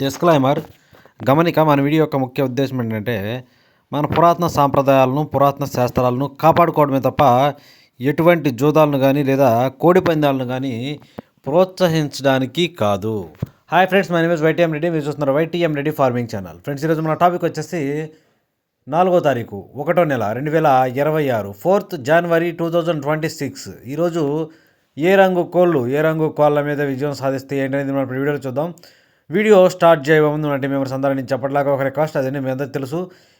Disclaimer. గమనిక మన video యొక్క ముఖ్య ఉద్దేశం ఏంటంటే మన పురాతన సాంప్రదాయాలను పురాతన శాస్త్రాలను కాపాడుకోవడమే తప్ప ఎటువంటి జూదాలను కానీ లేదా కోడి పందాలను కానీ ప్రోత్సహించడానికి కాదు. Hi friends my name YTM Reddy మీరు చూస్తున్నారు YTM Reddy farming channel friends ఈరోజు మన టాపిక్ వచ్చేసి నాలుగో తారీఖు ఒకటో నెల రెండు వేల ఇరవై ఆరు fourth January two thousand twenty six ఈరోజు ఏ రంగు కోళ్ళు ఏ రంగు కోళ్ళ మీద విజయం సాధిస్తే ఏంటనేది మనం ఇప్పుడు వీడియోలో చూద్దాం. వీడియో స్టార్ట్ చేయబోముందు అంటే మేము అందరూ నేను చెప్పట్లాగా ఒక రిక్వెస్ట్ అదే మీ అందరికీ తెలుసు.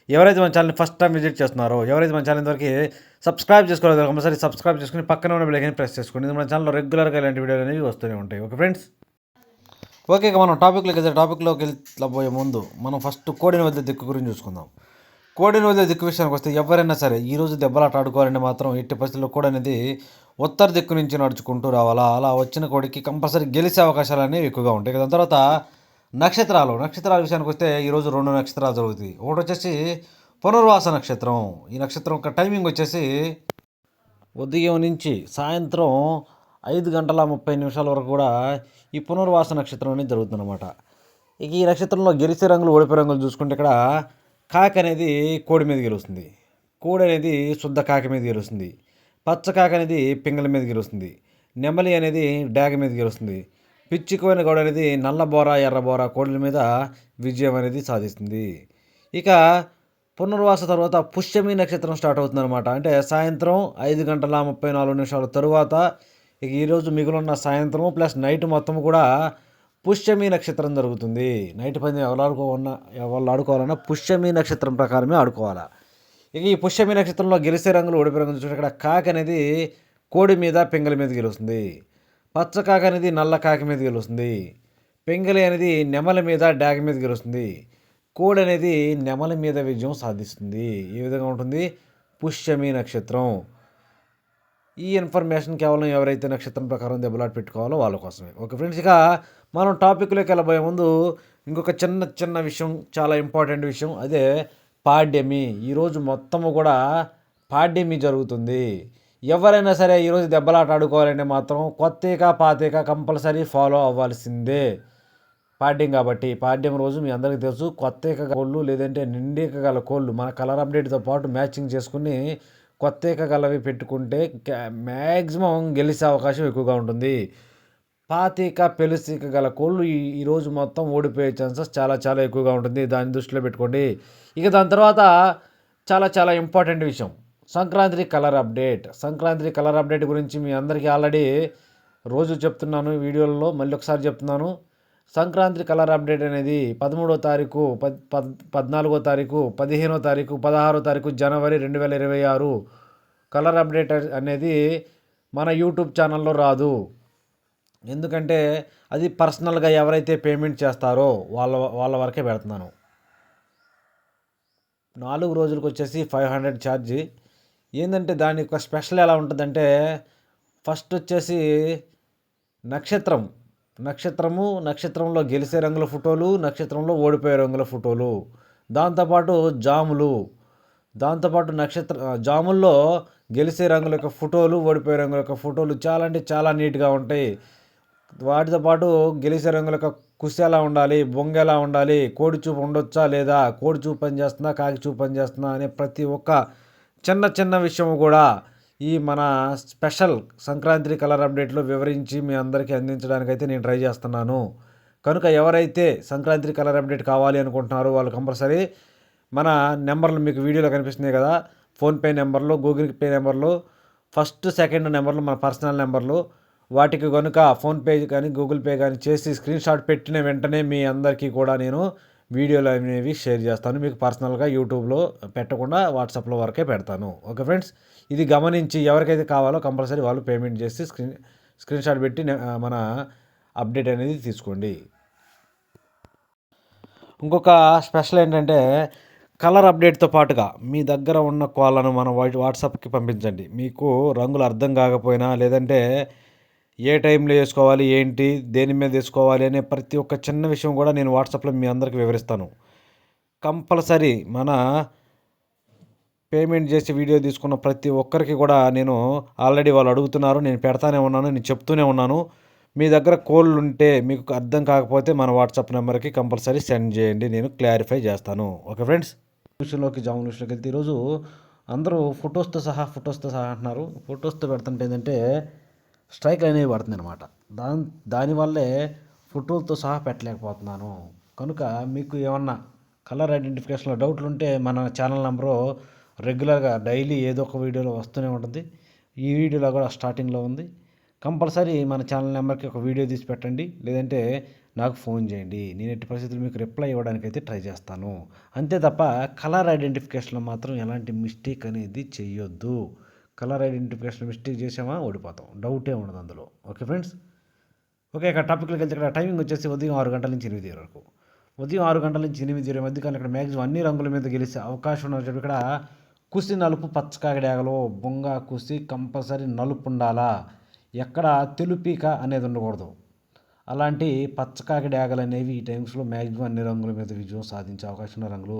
ఎవరైతే మన ఛానల్ని ఫస్ట్ టైం విజిట్ చేస్తున్నారో ఎవరైతే మన ఛానల్ ఇంతవరకు సబ్స్క్రైబ్ చేసుకోలేదు కంపల్సరీ సబ్స్క్రైబ్ చేసుకుని పక్కన ఉన్న బెల్ ప్రెస్ చేసుకోండి మన ఛానల్లో రెగ్యులర్గా ఇలాంటి వీడియోలు అనేవి వస్తూనే ఉంటాయి. ఓకే ఫ్రెండ్స్ ఓకే ఇక మనం టాపిక్లోకి వెళ్తే టాపిక్లోకి వెళ్ళబోయే ముందు మనం ఫస్ట్ కోడిని వదిలే దిక్కు గురించి చూసుకుందాం. కోడిని వదిలే దిక్కు విషయానికి వస్తే ఎవరైనా సరే ఈ రోజు దెబ్బలాట ఆడుకోవాలంటే మాత్రం ఎట్టి పరిస్థితుల్లో కోడి అనేది ఉత్తర దిక్కు నుంచి నడుచుకుంటూ రావాలా? అలా వచ్చిన కోడికి కంపల్సరీ గెలిచే అవకాశాలు అనేవి ఎక్కువగా ఉంటాయి దాని తర్వాత నక్షత్రాలు. నక్షత్రాల విషయానికి వస్తే ఈరోజు రెండు నక్షత్రాలు జరుగుతాయి. ఒకటి వచ్చేసి పునర్వాస నక్షత్రం. ఈ నక్షత్రం యొక్క టైమింగ్ వచ్చేసి ఉదయం నుంచి సాయంత్రం ఐదు గంటల ముప్పై నిమిషాల వరకు కూడా ఈ పునర్వాస నక్షత్రం అనేది జరుగుతుందన్నమాట. ఇక ఈ నక్షత్రంలో గెలిచే రంగులు ఓడిపోయే రంగులు చూసుకుంటే ఇక్కడ కాకి అనేది కోడి మీద గెలుస్తుంది. కోడి అనేది శుద్ధ కాకి మీద గెలుస్తుంది. పచ్చ కాకి అనేది పింగళ మీద గెలుస్తుంది. నెమలి అనేది డాగ మీద గెలుస్తుంది. పిచ్చికోయిన గౌడ అనేది నల్ల బోరా ఎర్ర బోరా కోడిల మీద విజయం అనేది సాధిస్తుంది. ఇక పునర్వాస తర్వాత పుష్యమి నక్షత్రం స్టార్ట్ అవుతుంది అనమాట అంటే సాయంత్రం ఐదు గంటల ముప్పై నాలుగు నిమిషాల తరువాత ఇక ఈరోజు మిగులున్న సాయంత్రం ప్లస్ నైట్ మొత్తం కూడా పుష్యమి నక్షత్రం జరుగుతుంది. నైట్ పని ఎవరు ఆడుకోవాలన్నా ఎవరు ఆడుకోవాలన్నా పుష్యమి నక్షత్రం ప్రకారమే ఆడుకోవాలా. ఇక ఈ పుష్యమి నక్షత్రంలో గెలిసే రంగులు ఓడిపోయే రంగులు చూస్తే ఇక్కడ కాకి అనేది కోడి మీద పింగళి మీద గెలుస్తుంది. పచ్చకాకి అనేది నల్ల కాకి మీద గెలుస్తుంది. పెంగలి అనేది నెమల మీద డాగ మీద గెలుస్తుంది. కోడి అనేది నెమల మీద విజయం సాధిస్తుంది. ఈ విధంగా ఉంటుంది పుష్యమి నక్షత్రం. ఈ ఇన్ఫర్మేషన్ కేవలం ఎవరైతే నక్షత్రం ప్రకారం దెబ్బలాట పెట్టుకోవాలో వాళ్ళ కోసమే. ఓకే ఫ్రెండ్స్ ఇక మనం టాపిక్లోకి వెళ్ళబోయే ముందు ఇంకొక చిన్న చిన్న విషయం చాలా ఇంపార్టెంట్ విషయం. అదే పాడ్యమి. ఈరోజు మొత్తము కూడా పాడ్యమి జరుగుతుంది. ఎవరైనా సరే ఈరోజు దెబ్బలాట ఆడుకోవాలంటే మాత్రం కొత్తేక పాతేక కంపల్సరీ ఫాలో అవ్వాల్సిందే. పాడ్యం కాబట్టి పాడ్యం రోజు మీ అందరికీ తెలుసు కొత్తేక కోళ్ళు లేదంటే నిండేక గల కోళ్ళు. మన కలర్ అప్డేట్తో పాటు మ్యాచింగ్ చేసుకుని కొత్తేక గలవి పెట్టుకుంటే మ్యాక్సిమం గెలిచే అవకాశం ఎక్కువగా ఉంటుంది. పాతీక పెలుసిక గల కోళ్ళు ఈరోజు మొత్తం ఓడిపోయే ఛాన్సెస్ చాలా చాలా ఎక్కువగా ఉంటుంది. దాన్ని దృష్టిలో పెట్టుకోండి. ఇక దాని తర్వాత చాలా చాలా ఇంపార్టెంట్ విషయం. Sankranti colour update. Sankranti colour update గురించి మీ అందరికీ ఆల్రెడీ రోజు చెప్తున్నాను వీడియోలలో మళ్ళీ ఒకసారి చెప్తున్నాను. సంక్రాంతి కలర్ అప్డేట్ అనేది పదమూడో తారీఖు పద్ పద్ పద్నాలుగో తారీఖు పదిహేనో తారీఖు పదహారో తారీఖు జనవరి రెండు వేల ఇరవై ఆరు కలర్ అప్డేట్ అనేది మన యూట్యూబ్ ఛానల్లో రాదు. ఎందుకంటే అది పర్సనల్గా ఎవరైతే పేమెంట్ చేస్తారో వాళ్ళ వాళ్ళ వరకే పెడుతున్నాను. నాలుగు రోజులకు వచ్చేసి ఫైవ్ హండ్రెడ్ ఛార్జ్. ఏంటంటే దాని యొక్క స్పెషల్ ఎలా ఉంటుందంటే ఫస్ట్ వచ్చేసి నక్షత్రం. నక్షత్రము నక్షత్రంలో గెలిచే రంగుల ఫోటోలు నక్షత్రంలో ఓడిపోయే రంగుల ఫోటోలు. దాంతోపాటు జాములు. దాంతోపాటు నక్షత్ర జాముల్లో గెలిచే రంగుల యొక్క ఫోటోలు ఓడిపోయే రంగుల యొక్క ఫోటోలు చాలా అంటే చాలా నీట్గా ఉంటాయి. వాటితో పాటు గెలిచే రంగుల యొక్క కుసి ఎలా ఉండాలి బొంగ ఎలా ఉండాలి కోడి చూపు ఉండొచ్చా లేదా కోడి చూపు పని చేస్తుందా కాకి చూపు పని చేస్తుందా అనే ప్రతి ఒక్క చిన్న చిన్న విషయం కూడా ఈ మన స్పెషల్ సంక్రాంతి కలర్ అప్డేట్లో వివరించి మీ అందరికీ అందించడానికి అయితే నేను ట్రై చేస్తున్నాను. కనుక ఎవరైతే సంక్రాంతి కలర్ అప్డేట్ కావాలి అనుకుంటున్నారో వాళ్ళు కంపల్సరీ మన నెంబర్లు మీకు వీడియోలో కనిపిస్తున్నాయి కదా. ఫోన్పే నెంబర్లు గూగుల్ పే నెంబర్లు ఫస్ట్ సెకండ్ నెంబర్లు మన పర్సనల్ నెంబర్లు. వాటికి కనుక ఫోన్పే కానీ గూగుల్ పే కానీ చేసి స్క్రీన్ షాట్ పెట్టిన వెంటనే మీ అందరికీ కూడా నేను వీడియోలు అనేవి షేర్ చేస్తాను. మీకు పర్సనల్గా యూట్యూబ్లో పెట్టకుండా వాట్సాప్లో వరకే పెడతాను. Okay friends? ఇది గమనించి ఎవరికైతే కావాలో కంపల్సరీ వాళ్ళు పేమెంట్ చేసి స్క్రీన్ స్క్రీన్ షాట్ పెట్టి మన అప్డేట్ అనేది తీసుకోండి. ఇంకొక స్పెషల్ ఏంటంటే కలర్ అప్డేట్తో పాటుగా మీ దగ్గర ఉన్న కోళ్ళను మన వాట్సాప్కి పంపించండి. మీకు రంగులు అర్థం కాకపోయినా లేదంటే ఏ టైంలో వేసుకోవాలి ఏంటి దేని మీద వేసుకోవాలి అనే ప్రతి ఒక్క చిన్న విషయం కూడా నేను వాట్సాప్లో మీ అందరికి వివరిస్తాను. కంపల్సరీ మన పేమెంట్ చేసి వీడియో తీసుకున్న ప్రతి ఒక్కరికి కూడా నేను ఆల్రెడీ వాళ్ళు అడుగుతున్నారు నేను పెడతానే ఉన్నాను నేను చెప్తూనే ఉన్నాను. మీ దగ్గర కోళ్ళు ఉంటే మీకు అర్థం కాకపోతే మన వాట్సాప్ నెంబర్కి కంపల్సరీ సెండ్ చేయండి నేను క్లారిఫై చేస్తాను. Okay friends? విషయంలోకి జామున్ విషయంలోకి వెళ్తే ఈరోజు అందరూ ఫొటోస్తో సహా ఫొటోస్తో సహా అంటున్నారు. ఫొటోస్తో పెడుతుంటే ఏంటంటే స్ట్రైక్ అనేవి పడుతుంది అనమాట దాని దానివల్లే ఫోటోలతో సహా పెట్టలేకపోతున్నాను. కనుక మీకు ఏమన్నా కలర్ ఐడెంటిఫికేషన్లో డౌట్లు ఉంటే మన ఛానల్ నెంబరు రెగ్యులర్గా డైలీ ఏదో ఒక వీడియోలో వస్తూనే ఉంటుంది. ఈ వీడియోలో కూడా స్టార్టింగ్లో ఉంది. కంపల్సరీ మన ఛానల్ నెంబర్కి ఒక వీడియో తీసి పెట్టండి. లేదంటే నాకు ఫోన్ చేయండి. నేను ఎట్టి పరిస్థితులు మీకు రిప్లై ఇవ్వడానికి అయితే ట్రై చేస్తాను. అంతే తప్ప కలర్ ఐడెంటిఫికేషన్లో మాత్రం ఎలాంటి మిస్టేక్ అనేది చేయొద్దు కలర్ ఐడెంటిఫికేషన్ మిస్టేక్ చేసామా ఓడిపోతాం. డౌటే ఉండదు అందులో. Okay friends? ఓకే ఇక్కడ టాపిక్లోకి వెళ్తే ఇక్కడ టైమింగ్ వచ్చేసి ఉదయం ఆరు గంటల నుంచి ఎనిమిది వరకు. ఉదయం ఆరు గంటల నుంచి ఎనిమిది ఇరవై మధ్య కానీ ఇక్కడ మ్యాక్సిమం అన్ని రంగుల మీద గెలిచే అవకాశం ఉన్నది ఇక్కడ కుసి నలుపు పచ్చకాగడాగలో బొంగ కుసి కంపల్సరీ నలుపు ఉండాలా? ఎక్కడ తెలుపీక అనేది ఉండకూడదు. అలాంటి పచ్చకాకి డ్యాగలు అనేవి ఈ టైమ్స్లో మ్యాక్సిమం అన్ని రంగుల మీద విజయం సాధించే అవకాశం ఉన్న రంగులు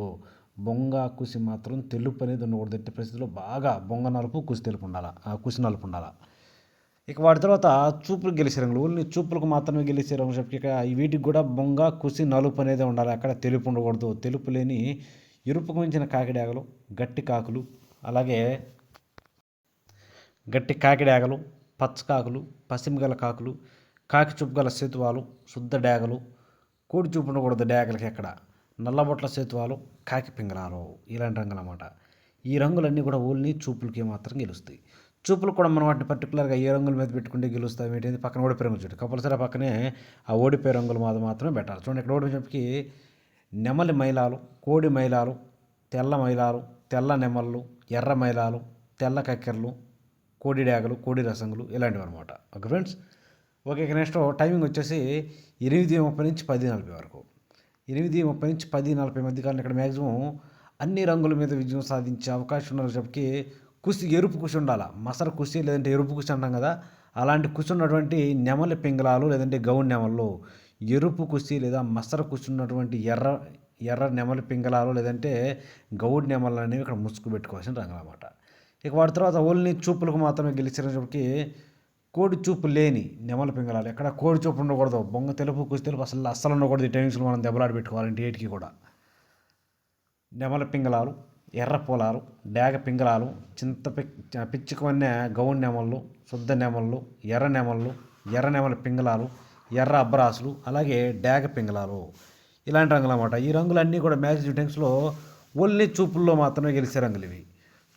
బొంగ కుసి మాత్రం తెలుపు అనేది ఉండకూడదు ఎట్టి పరిస్థితుల్లో బాగా బొంగ నలుపు కుసి తెలుపు ఉండాలా? ఆ కుసి నలుపు ఉండాలా? ఇక వాటి తర్వాత చూపులకు గెలిచే రంగులు ఓన్లీ చూపులకు మాత్రమే గెలిచే రంగు చెప్పి ఇక వీటికి కూడా బొంగ కుసి నలుపు అనేది ఉండాలి. అక్కడ తెలుపు ఉండకూడదు. తెలుపు లేని ఎరుపుకు మించిన కాకిడాగలు గట్టి కాకులు అలాగే గట్టి కాకిడాగలు పచ్చకాకులు పసిమిగల కాకులు కాకి చూపు గల సేతువాలు శుద్ధ డాగలు కోడి చూపు ఉండకూడదు డేగలకి ఎక్కడ? నల్లబొట్ల సేతువాలు కాకి పింగళాలు ఇలాంటి రంగులు అన్నమాట ఈ రంగులన్నీ కూడా ఓన్లీ చూపులకి మాత్రం గెలుస్తాయి. చూపులు కూడా మనం వాటిని పర్టికులర్గా ఏ రంగుల మీద పెట్టుకుంటే గెలుస్తాయి ఏంటి పక్కన ఓడిపోయే రంగులు చూడండి కంపల్సరీ పక్కనే ఆ ఓడిపోయే రంగులు మాత్రం మాత్రమే పెట్టాలి. చూడండి ఇక్కడ ఓడిపోయినప్పటికీ నెమలి మైలాలు కోడి మైలాలు తెల్ల మైలాలు తెల్ల నెమళ్ళు ఎర్ర మైలాలు తెల్ల కక్కెరలు కోడి డాగలు కోడి రసంగులు ఇలాంటివి అనమాట okay friends okay next timing వచ్చేసి ఎనిమిది ముప్పై నుంచి పది నలభై వరకు. ఎనిమిది ముప్పై నుంచి పది నలభై మధ్య కాలం ఇక్కడ మ్యాక్సిమం అన్ని రంగుల మీద విజయం సాధించే అవకాశం ఉన్నప్పటికీ కుసి ఎరుపు కుసి ఉండాలి? మసర కుసి లేదంటే ఎరుపు కుసి అంటాం కదా? అలాంటి కుసి ఉన్నటువంటి నెమలి పింగళాలు లేదంటే గౌన్ నెమళ్ళు ఎరుపు కుసి లేదా మసర కుసి ఉన్నటువంటి ఎర్ర ఎర్ర నెమలి పింగళాలు లేదంటే గౌడ్ నెమలు అనేవి ఇక్కడ ముసుగు పెట్టుకోవాల్సిన రంగులు అన్నమాట. ఇక వాటి తర్వాత ఓన్లీ చూపులకు మాత్రమే గెలిచినప్పటికీ కోడి చూపు లేని నెమల పింగళాలు ఎక్కడ కోడి చూపు ఉండకూడదు. బొంగ తెలుపు కుసి తెలుపు అసలు అస్సలు ఉండకూడదు. ఈ టైమింగ్స్లో మనం దెబ్బలాడి పెట్టుకోవాలంటే ఏటికి కూడా. నెమల పింగళాలు ఎర్ర పొలాలు డేగ పింగళాలు చింత పిచ్చుకవన్న గౌన్ నెమళ్ళు శుద్ధ నెమళ్ళు ఎర్ర నెమళ్ళు ఎర్ర నెమల పింగళాలు ఎర్ర అబ్బరాసులు అలాగే డేగ పింగళాలు. ఇలాంటి రంగులు అన్నమాట. ఈ రంగులన్నీ కూడా మ్యాక్సిమం టైమ్స్లో ఓన్లీ చూపుల్లో మాత్రమే గెలిచే రంగులు ఇవి.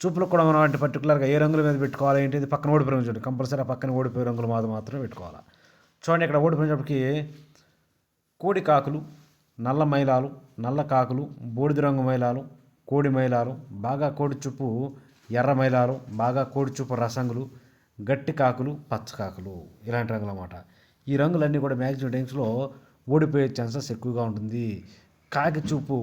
చూపులకు కూడా మనం అంటే పర్టికులర్గా ఏ రంగుల మీద పెట్టుకోవాలి ఏంటి? పక్కన ఓడిపోయిన చూడండి కంపల్సరీ పక్కన ఓడిపోయే రంగులు మాత్రం మాత్రమే పెట్టుకోవాలి. చూడండి ఇక్కడ ఓడిపోయినప్పటికీ కోడి కాకులు నల్ల మైలాలు నల్ల కాకులు బూడిద రంగు మైలాలు కోడి మైలాలు బాగా కోడి చూపు ఎర్ర మైలాలు బాగా కోడి చూపు రసంగులు గట్టి కాకులు పచ్చ కాకులు ఇలాంటి రంగులు అన్నమాట. ఈ రంగులన్నీ కూడా మ్యాక్సిమం టైమ్స్లో ఓడిపోయే ఛాన్సెస్ ఎక్కువగా ఉంటుంది. కాకి చూపు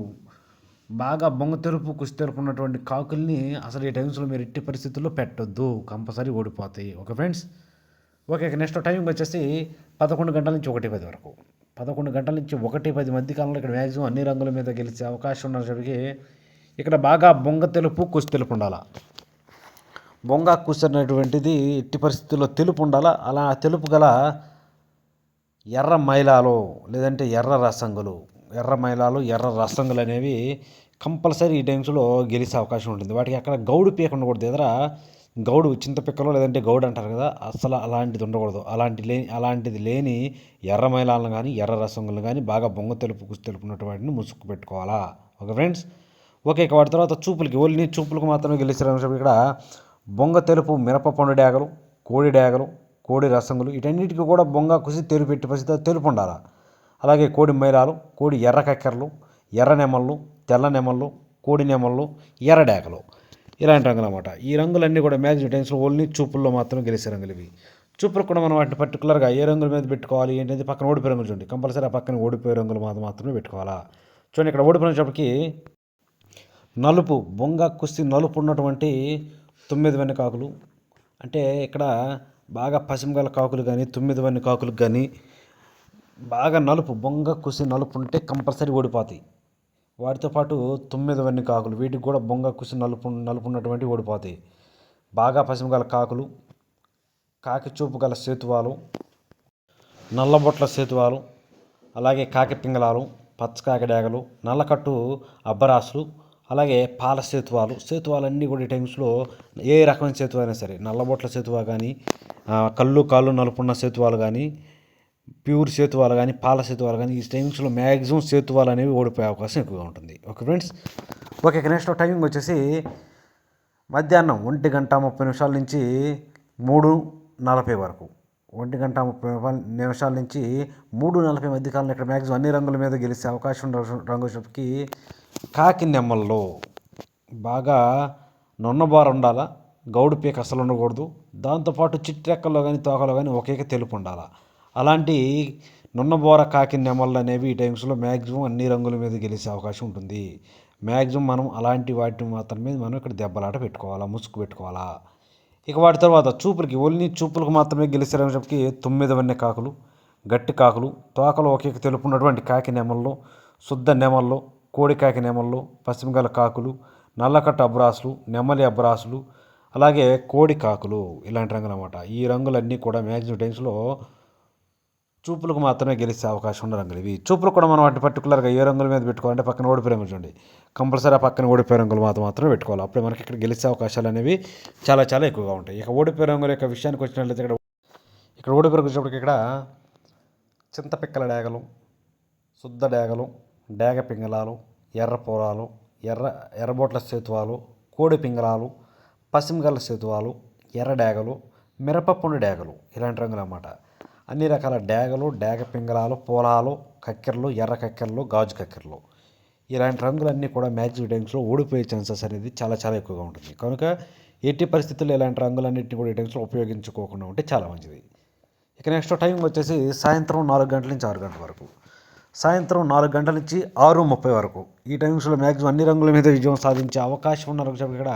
బాగా బొంగ తెరుపు కుసి తెరుపు ఉన్నటువంటి కాకుల్ని అసలు ఈ టైమ్స్లో మీరు ఎట్టి పరిస్థితుల్లో పెట్టొద్దు. Compulsory ఓడిపోతాయి. Okay friends? Okay next timing వచ్చేసి పదకొండు గంటల నుంచి ఒకటి పది వరకు. పదకొండు గంటల నుంచి ఒకటి పది మధ్య కాలంలో ఇక్కడ మ్యాక్సిమం అన్ని రంగుల మీద గెలిచే అవకాశం ఉన్నప్పటికీ ఇక్కడ బాగా బొంగ తెలుపు కుసి తెలుపు ఉండాలా. బొంగ కూర్చున్నటువంటిది ఎట్టి పరిస్థితుల్లో తెలుపు ఉండాలా. అలా తెలుపు గల ఎర్ర మైలాలు లేదంటే ఎర్ర రసంగులు ఎర్ర మైలాలు ఎర్ర రసంగులు అనేవి కంపల్సరీ ఈ టైమ్స్లో గెలిచే అవకాశం ఉంటుంది. వాటికి అక్కడ గౌడు పీక ఉండకూడదు ఎదుర గౌడు చింతపిక్కలో లేదంటే గౌడు అంటారు కదా అసలు అలాంటిది ఉండకూడదు. అలాంటి లేని అలాంటిది లేని ఎర్ర మైలాలను కానీ ఎర్ర రసంగులను కానీ బాగా బొంగ తెలుపు కుసి తెలుపున్నట్టు వాటిని ముసుగు పెట్టుకోవాలా? ఓకే ఫ్రెండ్స్ ఓకే ఇక వాటి తర్వాత చూపులకి ఓన్లీ చూపులకు మాత్రమే గెలిచారు ఇక్కడ. బొంగ తెలుపు మిరప పండు డ్యాగలు కోడి డ్యాగలు కోడి రసంగులు వీటన్నిటికీ కూడా బొంగ కుసి తెలుపు పెట్టి పరిస్థితి తెలుపు ఉండాలి? అలాగే కోడి మైలాలు కోడి ఎర్ర కక్కెరలు ఎర్ర నెమళ్ళు తెల్ల నెమళ్ళు కోడి నెమళ్ళు ఎర్ర డేకలు. ఇలాంటి రంగులు అనమాట ఈ రంగులన్నీ కూడా మ్యాక్సిమం టైమ్స్లో ఓన్లీ చూపుల్లో మాత్రం గెలిచే రంగులు ఇవి. చూపులకు కూడా మనం వాటిని పర్టికులర్గా ఏ రంగుల మీద పెట్టుకోవాలి ఏంటంటే పక్కన ఓడిపోయే రంగులు చూడండి. కంపల్సరీ ఆ పక్కన ఓడిపోయే రంగులు మాత్రం మాత్రమే పెట్టుకోవాలా? చూడండి ఇక్కడ ఓడిపోయినప్పటికి నలుపు బొంగ కుస్తి నలుపు ఉన్నటువంటి తొమ్మిది వెన్న కాకులు. అంటే ఇక్కడ బాగా పసిమగల కాకులు కానీ తొమ్మిది వెన్న కాకులు కానీ బాగా నలుపు బొంగ కుసి నలుపు ఉంటే కంపల్సరీ ఓడిపోతాయి. వాటితో పాటు తొమ్మిది వన్ని కాకులు వీటికి కూడా బొంగ కుసి నలుపు నలుపు ఉన్నటువంటి ఓడిపోతాయి. బాగా పసిమగల కాకులు కాకి చూపు గల సేతువాలు నల్లబొట్ల సేతువాలు అలాగే కాకి పింగళాలు పచ్చ కాకిడాగలు నల్లకట్టు అబ్బరాసులు అలాగే పాల సేతువాలు. సేతువాలన్నీ కూడా ఈ టైమ్స్లో ఏ రకమైన సేతువైనా సరే నల్లబొట్ల సేతువా కానీ కళ్ళు కాళ్ళు నలుపున్న సేతువాలు కానీ ప్యూర్ సేతువాలు కానీ పాల సేతువాలు కానీ ఈ టైమింగ్స్లో మ్యాక్సిమం సేతువాలు అనేవి ఓడిపోయే అవకాశం ఎక్కువగా ఉంటుంది. Okay friends okay next timing వచ్చేసి మధ్యాహ్నం ఒంటి గంట ముప్పై నిమిషాల నుంచి మూడు నలభై వరకు. ఒంటి గంట ముప్పై నిమిషాల- నుంచి మూడు నలభై మధ్య కాలంలో ఇక్కడ మ్యాక్సిమం అన్ని రంగుల మీద గెలిచే అవకాశం రంగు వచ్చేప్పటికి కాకి నెమ్మల్లో బాగా నున్నబార ఉండాలా గౌడు పీక అసలు ఉండకూడదు. దాంతోపాటు చిట్టెక్కల్లో కానీ తోకలో కానీ ఒకేక తెలుపు ఉండాలా. అలాంటి నున్నబోర కాకి నెమళ్ళు అనేవి ఈ టైమ్స్లో మ్యాక్సిమం అన్ని రంగుల మీద గెలిచే అవకాశం ఉంటుంది. మ్యాక్సిమం మనం అలాంటి వాటిని మాత్రమే మనం ఇక్కడ దెబ్బలాట పెట్టుకోవాలా ముసుగు పెట్టుకోవాలా. ఇక వాటి తర్వాత చూపులకి ఓన్లీ చూపులకు మాత్రమే గెలిచారనేటప్పటికి తొమ్మిది వన్నె కాకులు గట్టి కాకులు తోకలు ఒకే తెలుపు ఉన్నటువంటి కాకి నెమల్లో శుద్ధ నెమల్లో కోడి కాకి నెమల్లో పశ్చిమగల కాకులు నల్లకట్ట అబ్రాసులు నెమలి అబ్రాసులు అలాగే కోడి కాకులు ఇలాంటి రంగులు అన్నమాట. ఈ రంగులన్నీ కూడా మ్యాక్సిమం టైమ్స్లో చూపులకు మాత్రమే గెలిచే అవకాశం ఉన్న రంగులు ఇవి చూపులు కూడా మనం వాటి పర్టికులర్గా ఏ రంగుల మీద పెట్టుకోవాలంటే పక్కన ఓడిపోయే రంగులు చూడండి. కంపల్సరీ ఆ పక్కన ఓడిపోయే రంగులు మాత్రం మాత్రమే పెట్టుకోవాలి. అప్పుడే మనకి ఇక్కడ గెలిచే అవకాశాలు అనేవి చాలా చాలా ఎక్కువగా ఉంటాయి. ఇక ఓడిపోయే రంగుల యొక్క విషయానికి వచ్చినట్లయితే ఇక్కడ ఇక్కడ ఓడిపోయే రంగులు ఇక్కడ చింతపిక్కల డేగలు శుద్ధ డేగలు డేగ పింగళాలు ఎర్ర పొలాలు ఎర్ర ఎర్రబోట్ల సేతువాలు కోడి పింగళాలు పసిమిగల సేతువాలు ఎర్ర డేగలు మిరపప్పుండి డేగలు ఇలాంటి రంగులు అన్నమాట. అన్ని రకాల డ్యాగలు డ్యాగ పింగళాలు పూలాలు కక్కెరలు ఎర్ర కక్కెరలు గాజు కక్కెరలు. ఇలాంటి రంగులన్నీ కూడా మ్యాజిక్ టైమ్స్లో ఓడిపోయే ఛాన్సెస్ అనేది చాలా చాలా ఎక్కువగా ఉంటుంది. కనుక ఎట్టి పరిస్థితుల్లో ఇలాంటి రంగులన్నింటినీ కూడా ఈ టైమ్స్లో ఉపయోగించుకోకుండా ఉంటే చాలా మంచిది. ఇక నెక్స్ట్ టైం వచ్చేసి సాయంత్రం నాలుగు గంటల నుంచి ఆరు గంటల వరకు. సాయంత్రం నాలుగు గంటల నుంచి ఆరు ముప్పై వరకు. ఈ టైమ్స్లో మ్యాక్సిమం అన్ని రంగుల మీద విజయం సాధించే అవకాశం ఉన్న రంగు ఇక్కడ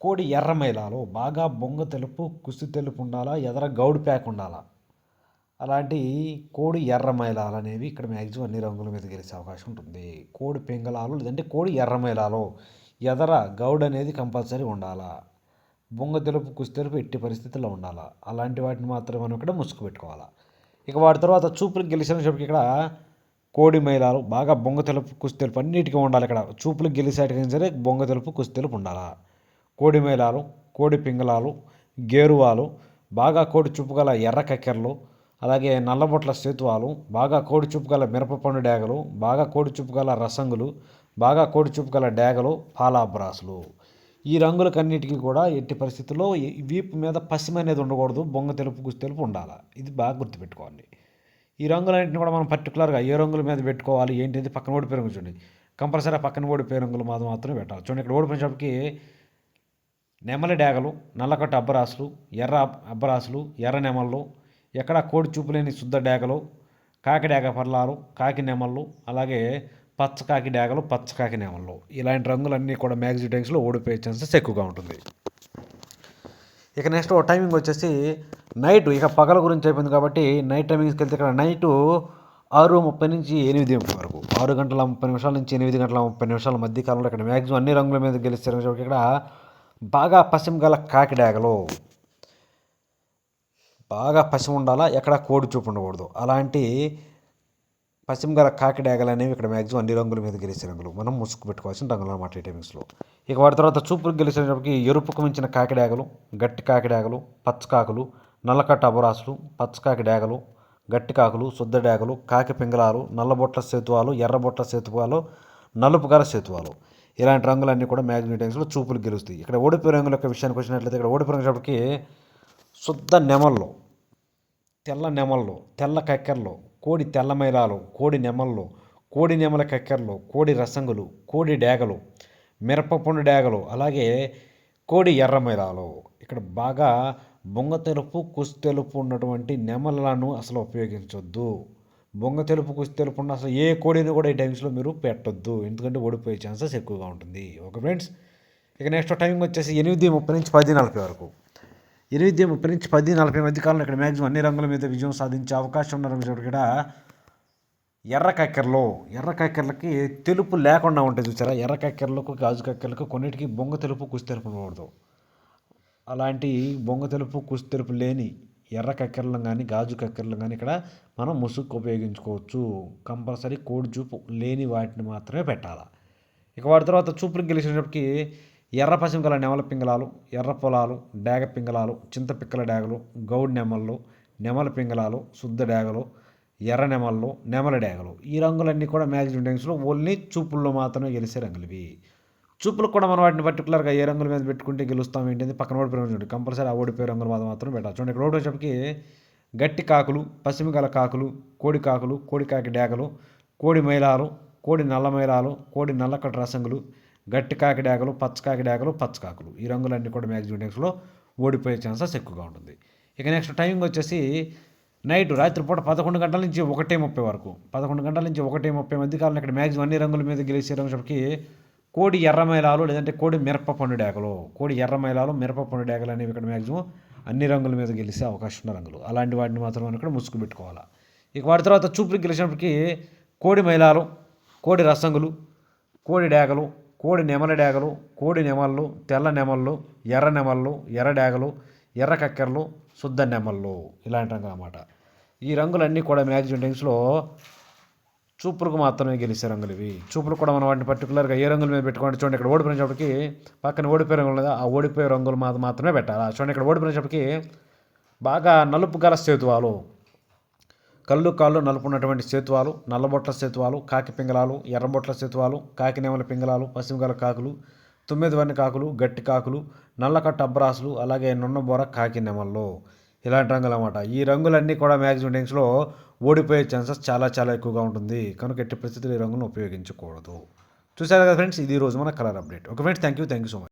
కోడి ఎర్ర మైలాలు బాగా బొంగ తెలుపు కుసి తెలుపు ఉండాలా ఎదర గౌడు ప్యాక్ ఉండాలా? అలాంటి కోడి ఎర్ర మైలాలు అనేవి ఇక్కడ మ్యాక్సిమం అన్ని రంగుల మీద గెలిచే అవకాశం ఉంటుంది. కోడి పింగళాలు లేదంటే కోడి ఎర్ర మైలాలు ఎదర గౌడ్ అనేది కంపల్సరీ ఉండాలా? బొంగ తెలుపు కుసి తెలుపు ఎట్టి పరిస్థితుల్లో ఉండాలా? అలాంటి వాటిని మాత్రం మనం ఇక్కడ ముసుగు పెట్టుకోవాలా? ఇక వాటి తర్వాత చూపులకు గెలిచినప్పటికి ఇక్కడ కోడి మైలాలు బాగా బొంగ తెలుపు కుసి తెలుపు అన్నిటికీ ఉండాలి ఇక్కడ. చూపులకు గెలిచేటికైనా సరే బొంగ తెలుపు కుసి తెలుపు ఉండాలా? కోడి మైలాలు కోడి పింగళాలు గేరువాలు బాగా కోడి చూపు గల ఎర్ర కక్కెరలు అలాగే నల్లబొట్ల సేతువాలు బాగా కోడి చూపు గల మిరపపండు డేగలు బాగా కోడి చూపు గల రసంగులు బాగా కోడి చూపు గల డేగలు పాలాబ్రాసులు. ఈ రంగులకన్నిటికీ కూడా ఎట్టి పరిస్థితుల్లో వీపు మీద పశ్చిమ అనేది ఉండకూడదు బొంగ తెలుపు గుసి తెలుపు ఉండాలి. ఇది బాగా గుర్తుపెట్టుకోండి. ఈ రంగులన్నింటిని కూడా మనం పర్టికులర్గా ఏ రంగుల మీద పెట్టుకోవాలి ఏంటిది? పక్కన ఓడిపోయి రంగు చూడండి కంపల్సరీ పక్కన ఓడిపోయే రంగులు మాత్రం మాత్రమే పెట్టాలి. చూడండి ఇక్కడ ఓడిపోయినప్పటికీ నెమలి డేగలు నల్లకట్ట అబ్బరాసులు ఎర్ర అబ్బరాసులు ఎర్ర నెమళ్ళు ఎక్కడ కోడి చూపులేని శుద్ధ డేగలు కాకి డేగ పర్లాలు కాకి నెమళ్ళు అలాగే పచ్చ కాకి డేగలు పచ్చ కాకి నెమళ్ళు. ఇలాంటి రంగులన్నీ కూడా మ్యాక్సిమం టైమ్స్లో ఓడిపోయే ఛాన్సెస్ ఎక్కువగా ఉంటుంది. ఇక నెక్స్ట్ టైమింగ్ వచ్చేసి నైట్ ఇక పగల గురించి అయిపోయింది కాబట్టి నైట్ టైమింగ్స్కి వెళ్తే ఇక్కడ నైటు ఆరు ముప్పై నుంచి ఎనిమిది ముప్పై వరకు. ఆరు గంటల ముప్పై నిమిషాల నుంచి ఎనిమిది గంటల ముప్పై నిమిషాల మధ్య కాలంలో ఇక్కడ మ్యాక్సిమం అన్ని రంగుల మీద గెలిస్తారు ఇక్కడ బాగా పశ్చిమ గల కాకి డేగలు. బాగా పసిమ ఉండాలా? ఎక్కడ కోడి చూపు ఉండకూడదు. అలాంటి పశ్చిమ గల కాకిడేగలు అనేవి ఇక్కడ మ్యాక్సిమం అన్ని రంగుల మీద గెలిచే రంగులు. మనం ముసుగు పెట్టుకోవాల్సిన రంగులు అన్నమాట ఈ టైమింగ్స్లో ఇక వాటి తర్వాత చూపుకు గెలిచేటప్పటికి ఎరుపుకు మించిన కాకిడాగలు గట్టి కాకిడాగలు పచ్చకాకులు నల్లకట్ట అబరాసులు పచ్చకాకి డేగలు గట్టి కాకులు శుద్ధ డేగలు కాకి పింగళాలు నల్లబొట్ల సేతువాలు ఎర్రబొట్ల సేతువాలు నలుపు గల సేతువాలు. ఇలాంటి రంగులన్నీ కూడా మ్యాక్సిమం టైమ్స్లో చూపులు గెలుస్తాయి. ఇక్కడ ఓడిపోయే రంగుల యొక్క విషయానికి వచ్చినట్లయితే ఇక్కడ ఓడిపోయే రంగులకి శుద్ధ నెమల్లో తెల్ల నెమళ్ళు తెల్ల కక్కెరలు కోడి తెల్ల మైలాలు కోడి నెమళ్ళు కోడి నెమల కక్కెరలు కోడి రసంగులు కోడి డేగలు మిరపపండు డేగలు అలాగే కోడి ఎర్ర మైలాలు. ఇక్కడ బాగా బొంగ తెలుపు కుసి తెలుపు ఉన్నటువంటి నెమలను అసలు ఉపయోగించొద్దు. బొంగ తెలుపు కుసి తెలుపు ఉన్న అసలు ఏ కోడిని కూడా ఈ టైమ్స్లో మీరు పెట్టొద్దు. ఎందుకంటే ఓడిపోయే ఛాన్సెస్ ఎక్కువగా ఉంటుంది. ఓకే ఫ్రెండ్స్ ఇక నెక్స్ట్ టైమింగ్ వచ్చేసి ఎనిమిది ముప్పై నుంచి పది నలభై వరకు. ఎనిమిది ముప్పై నుంచి పది నలభై మధ్య కాలంలో ఇక్కడ మ్యాక్సిమం అన్ని రంగుల మీద విజయం సాధించే అవకాశం ఉన్న రంగు ఇక్కడ ఎర్ర కక్కెరలో ఎర్ర కక్కెరలకి తెలుపు లేకుండా ఉంటుంది చూసారా? ఎర్ర కక్కెరలకు గాజు కక్కెరలకు కొన్నిటికి బొంగ తెలుపు కుసి తెలుపు ఉండదు అలాంటి బొంగ తెలుపు కుసి తెలుపు లేని ఎర్ర కక్కెరలను కానీ గాజు కక్కెరలను కానీ ఇక్కడ మనం ముసుగు ఉపయోగించుకోవచ్చు. కంపల్సరీ కోడి చూపు లేని వాటిని మాత్రమే పెట్టాలి? ఇక వాటి తర్వాత చూపులకు గెలిచినప్పటికీ ఎర్ర పసిమికల నెమల పింగళాలు ఎర్ర పొలాలు డేగ పింగళాలు చింతపిక్కల డేగలు గౌడ్ నెమళ్ళు నెమల పింగళాలు శుద్ధ డేగలు ఎర్ర నెమళ్ళు నెమల డేగలు. ఈ రంగులన్నీ కూడా మ్యాక్సిమం టైమ్స్లో ఓన్లీ చూపుల్లో మాత్రమే గెలిచే రంగులవి. చూపులు చూపులకు కూడా మనం వాటిని పర్టికులర్గా ఏ రంగుల మీద పెట్టుకుంటే గెలుస్తాం ఏంటి పక్కన ఓడిపోయిన చూడండి. కంపల్సరీ ఆ ఓడిపోయే రంగులు మాత్రం మాత్రం పెట్టాలి. చూడండి ఇక్కడ ఓడిపోయేటప్పటికి గట్టి కాకులు పశ్చిమగల కాకులు కోడి కాకులు కోడి కాకి డేగలు కోడి మైలాలు కోడి నల్ల మైలాలు కోడి నల్లకట్ట రసంగులు గట్టి కాకిడాకలు డేగలు పచ్చ కాకి పచ్చ కాకులు. ఈ రంగులన్నీ కూడా మ్యాక్సిమం డేస్లో ఓడిపోయే ఛాన్సెస్ ఎక్కువగా ఉంటుంది. ఇక నెక్స్ట్ టైమింగ్ వచ్చేసి నైట్ రాత్రిపూట పదకొండు గంటల నుంచి ఒకటే ముప్పై వరకు. పదకొండు గంటల నుంచి ఒకటే ముప్పై మంది కాలం ఇక్కడ మ్యాక్సిమం అన్ని రంగుల మీద గెలిచే రంగులకి కోడి ఎర్రమైలాలు లేదంటే కోడి మిరప పండు కోడి ఎర్రమైలాలు మిరప పండు డేగలు అనేవి ఇక్కడ మ్యాక్సిమం అన్ని రంగుల మీద గెలిసే అవకాశం ఉన్న రంగులు. అలాంటి వాటిని మాత్రం మనం ఇక్కడ ముసుగు పెట్టుకోవాలి. ఇక వాటి తర్వాత చూపులు గెలిచినప్పటికీ కోడి మైలాలు కోడి రసంగులు కోడి డేకలు కోడి నెమల డేగలు కోడి నెమళ్ళు తెల్ల నెమళ్ళు ఎర్ర నెమళ్ళు ఎర్ర డేగలు ఎర్ర కక్కెరలు శుద్ధ నెమళ్ళు ఇలాంటి రంగులు అన్నమాట. ఈ రంగులన్నీ కూడా మ్యాచ్ టైమ్స్లో చూపులకు మాత్రమే గెలిచే రంగులు ఇవి. చూపులు కూడా మనం వాటిని పర్టికులర్గా ఏ రంగుల మీద పెట్టుకోండి చూడండి ఇక్కడ ఓడిపోయినప్పటికి పక్కన ఓడిపోయే రంగులు ఆ ఓడిపోయే రంగులు మాత్రం మాత్రమే పెట్టాలి. ఆ చూడండి ఇక్కడ ఓడిపోయినప్పటికి బాగా నలుపు గల సేతువాలు. కళ్ళు కాళ్ళు నలుపున్నటువంటి సేతువాలు నల్లబొట్ల సేతువాలు కాకి పింగళాలు ఎర్రబొట్ల సేతువాలు కాకి నెమల పింగళాలు పశ్చిమగల కాకులు తొమ్మిది వన్ని కాకులు గట్టి కాకులు నల్లకట్ట అబ్రాసులు అలాగే నున్నబోర కాకి నెమళ్ళు ఇలాంటి రంగులు అన్నమాట. ఈ రంగులన్నీ కూడా మ్యాక్సిమం టైమ్స్లో ఓడిపోయే ఛాన్సెస్ చాలా చాలా ఎక్కువగా ఉంటుంది. కనుక ఎట్టి పరిస్థితులు ఈ రంగును ఉపయోగించకూడదు. చూసారు కదా ఫ్రెండ్స్ ఇది ఈ రోజు మన colour update. Okay friends thank you thank you so much.